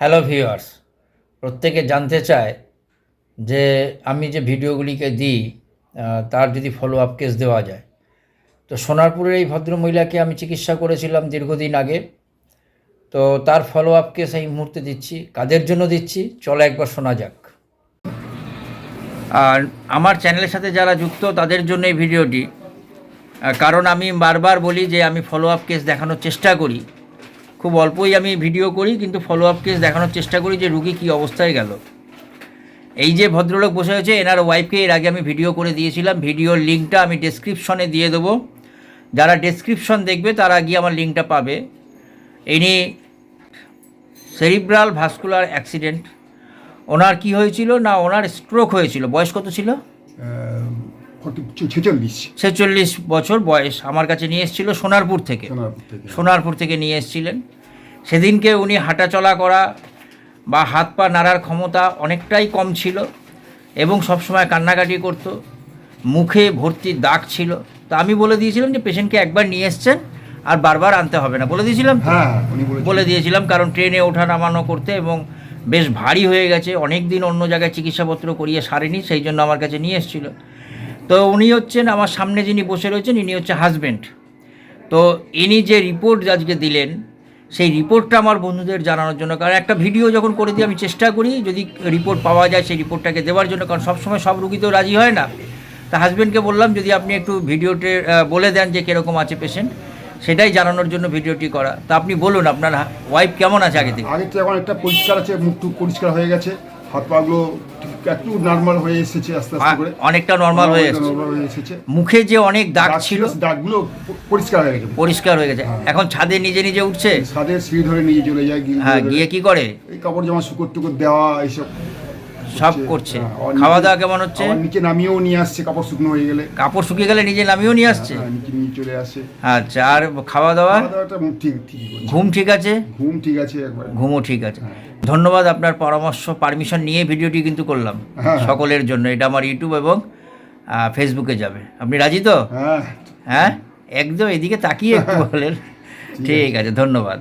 Hello viewers প্রত্যেকে জানতে চায় যে আমি যে ভিডিওগুলিকে দিই তার যদি ফলো আপ কেস দেওয়া যায়। তো সোনারপুরের এই ভদ্রমহিলাকে আমি চিকিৎসা করেছিলাম দীর্ঘদিন আগে। তো তার ফলো আপ কেস এই মুহূর্তে দিচ্ছি, কাদের জন্য দিচ্ছি, চলো একবার শোনা যাক। আর আমার চ্যানেলের সাথে যারা যুক্ত, তাদের জন্য এই ভিডিওটি। কারণ আমি বারবার বলি যে আমি ফলো আপ কেস দেখানোর চেষ্টা করি। খুব অল্পই আমি ভিডিও করি, কিন্তু ফলো আপ কেস দেখানোর চেষ্টা করি যে রুগী কী অবস্থায় গেল। এই যে ভদ্রলোক বসে আছে, এনার ওয়াইফকে এর আগে আমি ভিডিও করে দিয়েছিলাম। ভিডিওর লিঙ্কটা আমি ডেসক্রিপশনে দিয়ে দেবো। যারা ডেসক্রিপশন দেখবে, তারা গিয়ে আমার লিঙ্কটা পাবে। ইনি সেরিব্রাল ভাস্কুলার অ্যাক্সিডেন্ট ওনার কি হয়েছিল না, ওনার স্ট্রোক হয়েছিল? বয়স কত ছিল? ছেচল্লিশ। ছেচল্লিশ বছর বয়স আমার কাছে নিয়ে এসেছিল সোনারপুর থেকে। সোনারপুর থেকে। নিয়ে এসেছিলেন। সেদিনকে উনি হাঁটাচলা করা বা হাত পা নাড়ার ক্ষমতা অনেকটাই কম ছিল এবং সবসময় কান্নাকাটি করত। মুখে ভর্তি দাগ ছিল। তো আমি বলে দিয়েছিলাম যে পেশেন্টকে একবার নিয়ে এসছেন আর বারবার আনতে হবে না। বলে দিয়েছিলাম হ্যাঁ উনি বলে দিয়েছিলাম কারণ ট্রেনে ওঠা নামানো করতে এবং বেশ ভারী হয়ে গেছে। অনেক দিন অন্য জায়গায় চিকিৎসাপত্র করিয়ে সারেনি সেই জন্য আমার কাছে নিয়ে এসেছিল। তো উনি হচ্ছেন আমার সামনে যিনি বসে রয়েছেন, ইনি হচ্ছে হাজব্যান্ড তো ইনি যে রিপোর্ট আজকে দিলেন, সেই রিপোর্টটা আমার বন্ধুদের জানানোর জন্য, কারণ একটা ভিডিও যখন করে দিই আমি চেষ্টা করি, যদি রিপোর্ট পাওয়া যায় সেই রিপোর্টটাকে দেওয়ার জন্য, কারণ সবসময় সব রুগী তো রাজি হয় না। তা হাজব্যান্ডকে বললাম, যদি আপনি একটু ভিডিওতে বলে দেন যে কীরকম আছে পেশেন্ট সেটাই জানানোর জন্য ভিডিওটি করা। তা আপনি বলুন, আপনার ওয়াইফ কেমন আছে আগে থেকে? আগে তো এখন একটা পরিষ্কার আছে, মুখ টুক পরিষ্কার হয়ে গেছে। হাত পাগুলো একটু নর্মাল হয়ে এসেছে আস্তে আস্তে করে। অনেকটা নর্মাল হয়ে এসেছে। হয়ে মুখে যে অনেক দাগ ছিল দাগগুলো পরিষ্কার হয়ে গেছে। পরিষ্কার হয়ে গেছে। এখন ছাদে নিজে নিজে উঠছে? ছাদে সিঁড়ি ধরে নিজে চলে যায় হ্যাঁ গিয়ে কি করে? এই কাপড় জামা শুকর টুকর দেওয়া এইসব। সব করছে। হ্যাঁ, খাওয়া দাওয়া কেমন হচ্ছে? নিচে নামিয়েও নিয়ে আসছে কাপড় শুকনো হয়ে গেলে। কাপড় শুকিয়ে গেলে নিজে নামিয়েও নিয়ে আসছে? হ্যাঁ, নিচে নিয়ে চলে আসে। আচ্ছা আর খাওয়া দাওয়া? ঠিক ঘুম ঠিক আছে? ঘুম ঠিক আছে একবার। ঘুমও ঠিক আছে। ধন্যবাদ আপনার পরামর্শ পারমিশন নিয়ে ভিডিওটি কিন্তু করলাম। হ্যাঁ। সকলের জন্য। এটা আমার ইউটিউব এবং ফেসবুকে যাবে। আপনি রাজি তো? হ্যাঁ। হ্যাঁ? একদম এদিকে তাকিয়ে একটু বলেন। ঠিক আছে ধন্যবাদ।